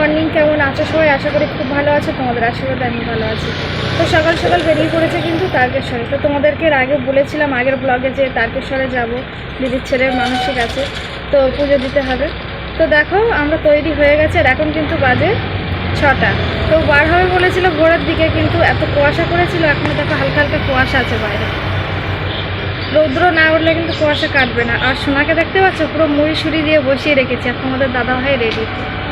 Morning কেমন আছো সবাই? আশা করি খুব ভালো আছো, তোমাদের আশীর্বাদে আমি ভালো আছি। তো সকাল সকাল বেরিয়ে পড়েছে কিন্তু তারকেশ্বরে। তো তোমাদেরকে আগে বলেছিলাম আগের ব্লগে যে তারকেশ্বরে যাব, দিদির ছেলের মানসিক আছে, তো পুজো দিতে হবে। তো দেখো, আমরা তৈরি হয়ে গেছে আর এখন কিন্তু বাজে ছটা। তো বার হবে বলেছিল ভোরের দিকে কিন্তু এত কুয়াশা করেছিল এখনও দেখো হালকা হালকা কুয়াশা আছে বাইরে। রৌদ্র না উঠলে কিন্তু কুয়াশা কাটবে না। আর সোনাকে দেখতে পাচ্ছ? পুরো মুড়ি সুড়ি দিয়ে বসিয়ে রেখেছি। আর তোমাদের দাদা ভাই রেডি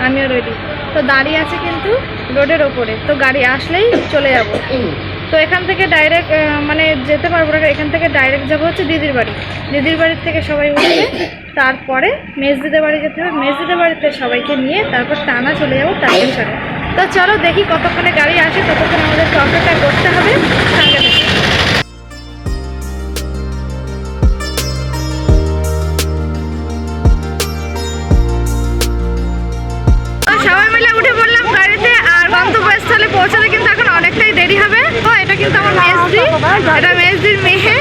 আমিও রেডি তো দাঁড়িয়ে আছে কিন্তু রোডের ওপরে। তো গাড়ি আসলেই চলে যাব। তো এখান থেকে ডাইরেক্ট মানে যেতে পারব না। এখান থেকে ডাইরেক্ট যাব হচ্ছে দিদির বাড়ি। দিদির বাড়ির থেকে সবাই উঠবে। তারপরে মেজদিদের বাড়ি যেতে হবে। মেজদিদের বাড়িতে সবাইকে নিয়ে তারপর টানা চলে যাব তারকেশ্বরে তো চলো দেখি কতক্ষণে গাড়ি আসে, ততক্ষণ আমাদের অপেক্ষা করতে হবে। সঙ্গে কিন্তু এটা মেজদির মেহে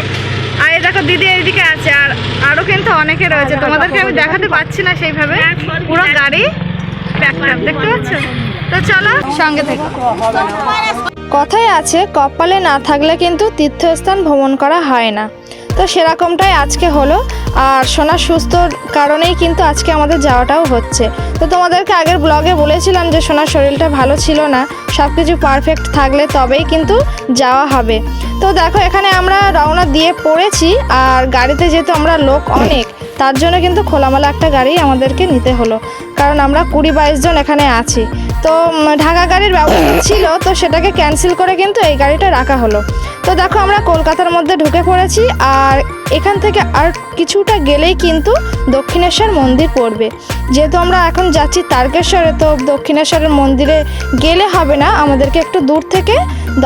আর এই দেখো দিদি এইদিকে আছে, আর আরও কিন্তু অনেকে রয়েছে। তোমাদেরকে আমি দেখাতে পাচ্ছি না সেইভাবে। পুরো গাড়ি প্যাকআপ দেখতে পাচ্ছ? তো চলো সঙ্গে থেকে। কথায় আছে, কপালে না থাকলে কিন্তু তীর্থস্থান ভ্রমণ করা হয় না। তো সেরকমটাই আজকে হলো। আর সোনা সুস্থর কারণেই কিন্তু আজকে আমাদের যাওয়াটাও হচ্ছে। তো তোমাদেরকে আগের ব্লগে বলেছিলাম যে সোনার শরীরটা ভালো ছিল না সব কিছু পারফেক্ট থাকলে তবেই কিন্তু যাওয়া হবে। তো দেখো, এখানে আমরা রওনা দিয়ে পড়েছি, আর গাড়িতে যেহেতু আমরা লোক অনেক, তার জন্য কিন্তু খোলামেলা একটা গাড়ি আমাদেরকে নিতে হলো। কারণ আমরা কুড়ি বাইশ জন এখানে আছি। তো ঢাকা গাড়ির ব্যবস্থা ছিল, তো সেটাকে ক্যান্সেল করে কিন্তু এই গাড়িটা রাখা হলো। তো দেখো আমরা কলকাতার মধ্যে ঢুকে পড়েছি, আর এখান থেকে আর কিছুটা গেলেই কিন্তু দক্ষিণেশ্বর মন্দির পড়বে। যেহেতু আমরা এখন যাচ্ছি তারকেশ্বরে, তো দক্ষিণেশ্বরের মন্দিরে গেলে হবে না, আমাদেরকে একটু দূর থেকে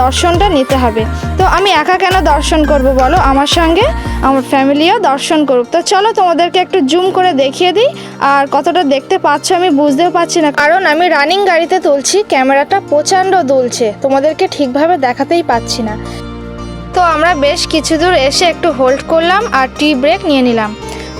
দর্শনটা নিতে হবে। তো আমি একা কেন দর্শন করব বলো? আমার সঙ্গে আমার ফ্যামিলিও দর্শন করুক। তো চলো তোমাদেরকে একটু জুম করে দেখিয়ে দিই, আর কতটা দেখতে পাচ্ছ আমি বুঝতেও পারছি না। কারণ আমি রানিং গাড়িতে তুলছি, ক্যামেরাটা প্রচণ্ড দুলছে, তোমাদেরকে ঠিকভাবে দেখাতেই পাচ্ছি না। তো আমরা বেশ কিছু দূর এসে একটু হোল্ড করলাম আর টি ব্রেক নিয়ে নিলাম।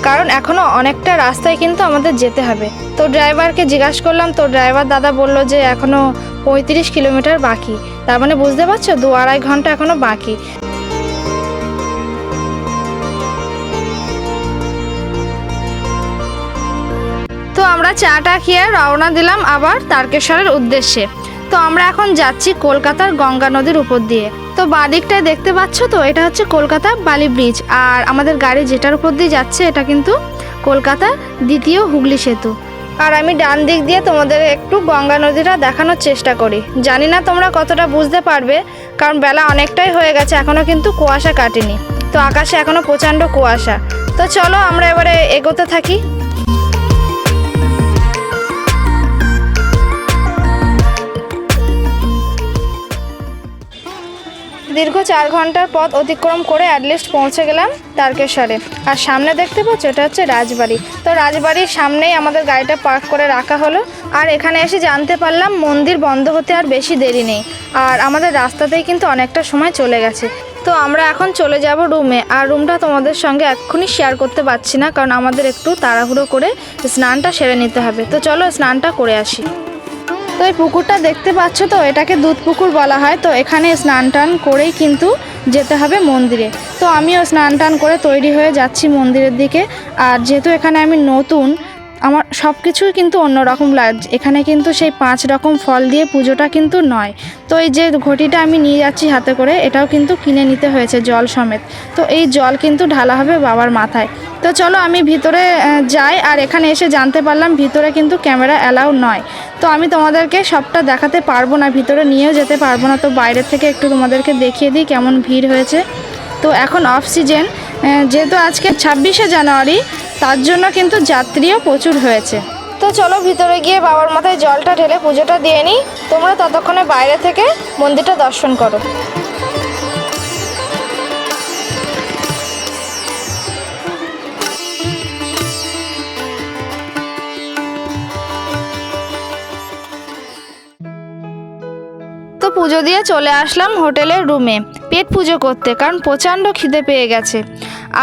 কারণ এখনও অনেকটা রাস্তায় কিন্তু আমাদের যেতে হবে। তো ড্রাইভারকে জিজ্ঞাসা করলাম, তো ড্রাইভার দাদা বলল যে এখনও পঁয়ত্রিশ কিলোমিটার বাকি। তার মানে বুঝতে পারছ, দু আড়াই ঘণ্টা এখনও বাকি। তো আমরা চাটা খেয়ে রওনা দিলাম আবার তারকেশ্বরের উদ্দেশ্যে। তো আমরা এখন যাচ্ছি কলকাতার গঙ্গা নদীর উপর দিয়ে। তো বাদিকটায় দেখতে পাচ্ছ তো, এটা হচ্ছে কলকাতা বালি ব্রিজ। আর আমাদের গাড়ি যেটার উপর দিয়ে যাচ্ছে, এটা কিন্তু কলকাতা দ্বিতীয় হুগলি সেতু। আর আমি ডান দিক দিয়ে তোমাদের একটু গঙ্গা নদীটা দেখানোর চেষ্টা করি। জানি না তোমরা কতটা বুঝতে পারবে, কারণ বেলা অনেকটাই হয়ে গেছে এখনও কিন্তু কুয়াশা কাটেনি। তো আকাশে এখনও প্রচণ্ড কুয়াশা। তো চলো আমরা এবারে এগোতে থাকি। দীর্ঘ চার ঘণ্টার পথ অতিক্রম করে অ্যাটলিস্ট পৌঁছে গেলাম তারকেশ্বরে। আর সামনে দেখতে পাচ্ছ, এটা হচ্ছে রাজবাড়ি। তো রাজবাড়ির সামনেই আমাদের গাড়িটা পার্ক করে রাখা হলো। আর এখানে এসে জানতে পারলাম, মন্দির বন্ধ হতে আর বেশি দেরি নেই। আর আমাদের রাস্তাতেই কিন্তু অনেকটা সময় চলে গেছে। তো আমরা এখন চলে যাব রুমে আর রুমটা তোমাদের সঙ্গে এক্ষুনি শেয়ার করতে পারছি না, কারণ আমাদের একটু তাড়াহুড়ো করে স্নানটা সেরে নিতে হবে। তো চলো স্নানটা করে আসি। তো এই পুকুরটা দেখতে পাচ্ছ তো, এটাকে দুধ পুকুর বলা হয়। তো এখানে স্নান টান করেই কিন্তু যেতে হবে মন্দিরে। তো আমিও স্নান টান করে তৈরি হয়ে যাচ্ছি মন্দিরের দিকে। আর যেহেতু এখানে আমি নতুন আমার সব কিছুই কিন্তু অন্যরকম লাগছে এখানে কিন্তু সেই পাঁচ রকম ফল দিয়ে পুজোটা কিন্তু নয়। তো এই যে ঘটিটা আমি নিয়ে যাচ্ছি হাতে করে, এটাও কিন্তু কিনে নিতে হয়েছে জল সমেত। তো এই জল কিন্তু ঢালা হবে বাবার মাথায়। তো চলো আমি ভিতরে যাই আর এখানে এসে জানতে পারলাম ভিতরে কিন্তু ক্যামেরা অ্যালাউ নয়। তো আমি তোমাদেরকে সবটা দেখাতে পারব না, ভিতরে নিয়েও যেতে পারব না। তো বাইরের থেকে একটু তোমাদেরকে দেখিয়ে দিই কেমন ভিড় হয়েছে। তো এখন অফ সিজন যেহেতু আজকে ছাব্বিশে জানুয়ারি তার জন্য কিন্তু যাত্রীও প্রচুর হয়েছে। তো চলো ভিতরে গিয়ে বাবার মাথায় জলটা ঢেলে পুজোটা দিয়ে নিই। তোমরা ততক্ষণে বাইরে থেকে মন্দিরটা দর্শন করো। তো পুজো দিয়ে চলে আসলাম হোটেলের রুমে। পেট পুজো করতে, কারণ প্রচণ্ড খিদে পেয়ে গেছে।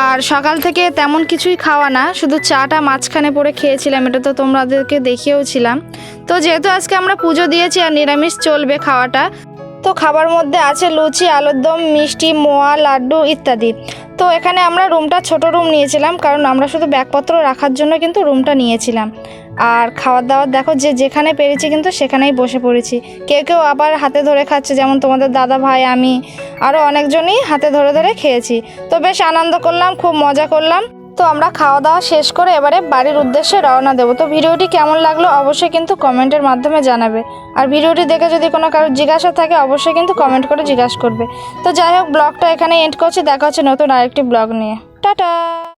আর সকাল থেকে তেমন কিছুই খাওয়া না, শুধু চাটা মাঝখানে পরে খেয়েছিলাম, এটা তো তোমাদেরকে দেখিয়েওছিলাম। তো যেহেতু আজকে আমরা পুজো দিয়েছি আর নিরামিষ চলবে খাওয়াটা, তো খাবার মধ্যে আছে লুচি আলুর দম মিষ্টি, মোয়া, লাড্ডু ইত্যাদি। তো এখানে আমরা রুমটা, ছোট রুম নিয়েছিলাম, কারণ আমরা শুধু ব্যাগপত্র রাখার জন্য কিন্তু রুমটা নিয়েছিলাম। আর খাওয়ার দাওয়ার দেখো, যে যেখানে পেরেছি কিন্তু সেখানেই বসে পড়েছি। কেউ কেউ আবার হাতে ধরে খাচ্ছে, যেমন তোমাদের দাদা ভাই, আমি। আরও অনেকজনই হাতে ধরে ধরে খেয়েছি। তো বেশ আনন্দ করলাম, খুব মজা করলাম। তো আমরা খাওয়া দাওয়া শেষ করে এবারে বাড়ির উদ্দেশ্যে রওনা দেবো। তো ভিডিওটি কেমন লাগল অবশ্যই কিন্তু কমেন্টের মাধ্যমে জানাবে। আর ভিডিওটি দেখে যদি কোনো কারোর জিজ্ঞাসা থাকে, অবশ্যই কিন্তু কমেন্ট করে জিজ্ঞাসা করবে। তো যাই হোক, ব্লগটা এখানে এন্ড করছি। দেখা হচ্ছে নতুন আরেকটি ব্লগ নিয়ে। টাটা!